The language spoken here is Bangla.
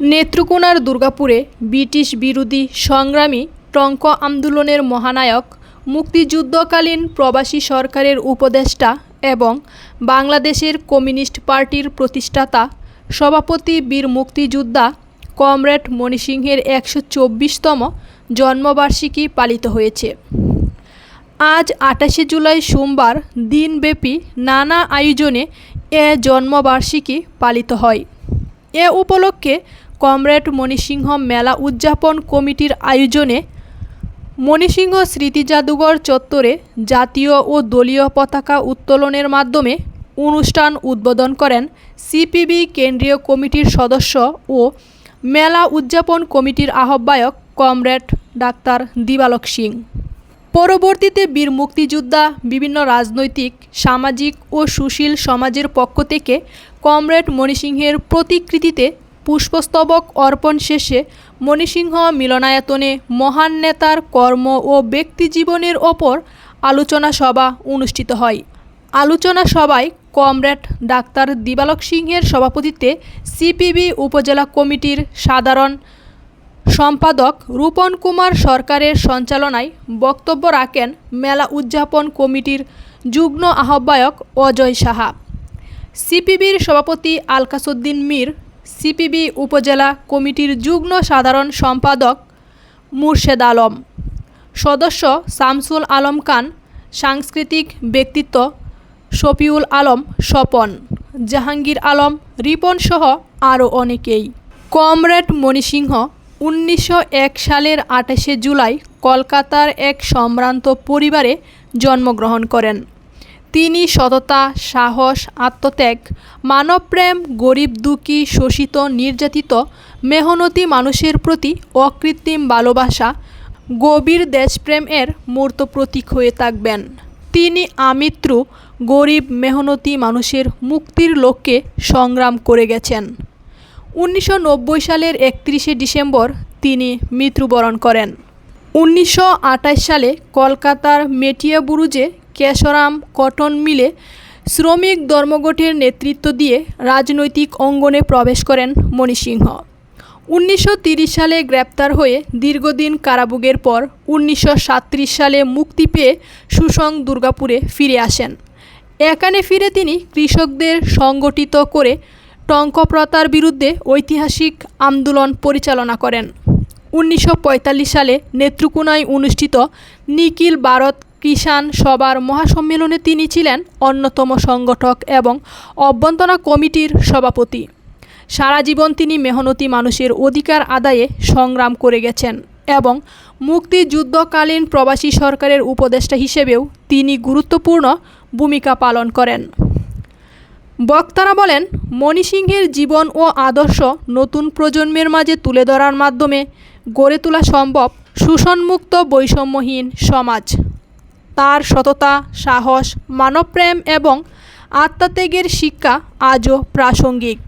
নেত্রকোনার দুর্গাপুরে ব্রিটিশ বিরোধী সংগ্রামী টঙ্ক আন্দোলনের মহানায়ক, মুক্তিযুদ্ধকালীন প্রবাসী সরকারের উপদেষ্টা এবং বাংলাদেশের কমিউনিস্ট পার্টির প্রতিষ্ঠাতা, সভাপতি বীর মুক্তিযোদ্ধা কমরেড মণিসিংহের একশো চব্বিশতম জন্মবার্ষিকী পালিত হয়েছে। আজ আটাশে জুলাই সোমবার দিনব্যাপী নানা আয়োজনে এ জন্মবার্ষিকী পালিত হয়। এ উপলক্ষে কমরেড মণিসিংহ মেলা উদযাপন কমিটির আয়োজনে মণিসিংহ স্মৃতি জাদুঘর চত্বরে জাতীয় ও দলীয় পতাকা উত্তোলনের মাধ্যমে অনুষ্ঠান উদ্বোধন করেন সিপিবি কেন্দ্রীয় কমিটির সদস্য ও মেলা উদযাপন কমিটির আহ্বায়ক কমরেড ডাক্তার দিবালক সিং। পরবর্তীতে বীর মুক্তিযোদ্ধা, বিভিন্ন রাজনৈতিক, সামাজিক ও সুশীল সমাজের পক্ষ থেকে কমরেড মণিসিংহের প্রতিকৃতিতে পুষ্পস্তবক অর্পণ শেষে মণিসিংহ মিলনায়তনে মহান নেতার কর্ম ও ব্যক্তিজীবনের ওপর আলোচনা সভা অনুষ্ঠিত হয়। আলোচনা সভায় কমরেড ডাক্তার দিবালক সিংহের সভাপতিত্বে সিপিবি উপজেলা কমিটির সাধারণ সম্পাদক রূপন কুমার সরকারের সঞ্চালনায় বক্তব্য রাখেন মেলা উদযাপন কমিটির যুগ্ম আহ্বায়ক অজয় সাহা। সিপিবির সভাপতি আলকাসুদ্দিন মীর সিপিবি উপজেলা কমিটির যুগ্ম সাধারণ সম্পাদক মুর্শেদ আলম। সদস্য শামসুল আলম খান, সাংস্কৃতিক ব্যক্তিত্ব শফিউল আলম স্বপন, জাহাঙ্গীর আলম, রিপন সহ আরও অনেকেই। কমরেড মণিসিংহ, উনিশশো এক সালের আঠাশে জুলাই কলকাতার এক সম্ভ্রান্ত পরিবারে জন্মগ্রহণ করেন। তিনি সততা, সাহস, আত্মত্যাগ, মানবপ্রেম, গরিব দুঃখী, শোষিত, নির্যাতিত, মেহনতি মানুষের প্রতি অকৃত্রিম ভালোবাসা, গভীর দেশপ্রেম এর মূর্ত প্রতীক হয়ে থাকবেন। তিনি আমৃত্যু গরিব, মেহনতি মানুষের মুক্তির লক্ষ্যে সংগ্রাম করে গেছেন। উনিশশো নব্বই সালের একত্রিশে ডিসেম্বর তিনি মৃত্যুবরণ করেন। উনিশশো আটাশ সালে কলকাতার মেটিয়াবুরুজে কেশরাম, কটন মিলে শ্রমিক ধর্মঘটের নেতৃত্ব দিয়ে রাজনৈতিক অঙ্গনে প্রবেশ করেন মণিসিংহ। উনিশশো তিরিশ সালে গ্রেপ্তার হয়ে দীর্ঘদিন কারাভোগের পর উনিশশো সালে মুক্তি পেয়ে সুসং দুর্গাপুরে ফিরে আসেন। এখানে ফিরে তিনি কৃষকদের সংগঠিত করে টঙ্কপ্রতার বিরুদ্ধে ঐতিহাসিক আন্দোলন পরিচালনা করেন। উনিশশো পঁয়তাল্লিশ সালে নেত্রকোনায় অনুষ্ঠিত নিখিল ভারত কিষাণ সভার মহাসম্মেলনে তিনি ছিলেন অন্যতম সংগঠক এবং অভ্যন্তরা কমিটির সভাপতি। সারা জীবন তিনি মেহনতি মানুষের অধিকার আদায়ে সংগ্রাম করে গেছেন এবং মুক্তিযুদ্ধকালীন প্রবাসী সরকারের উপদেষ্টা হিসেবেও তিনি গুরুত্বপূর্ণ ভূমিকা পালন করেন। বক্তারা বলেন, মণিসিংহের জীবন ও আদর্শ নতুন প্রজন্মের মাঝে তুলে ধরার মাধ্যমে গড়ে তোলা সম্ভব শোষণমুক্ত বৈষম্যহীন সমাজ। তার সততা, সাহস, মানবপ্রেম এবং আত্মত্যাগের শিক্ষা আজও প্রাসঙ্গিক।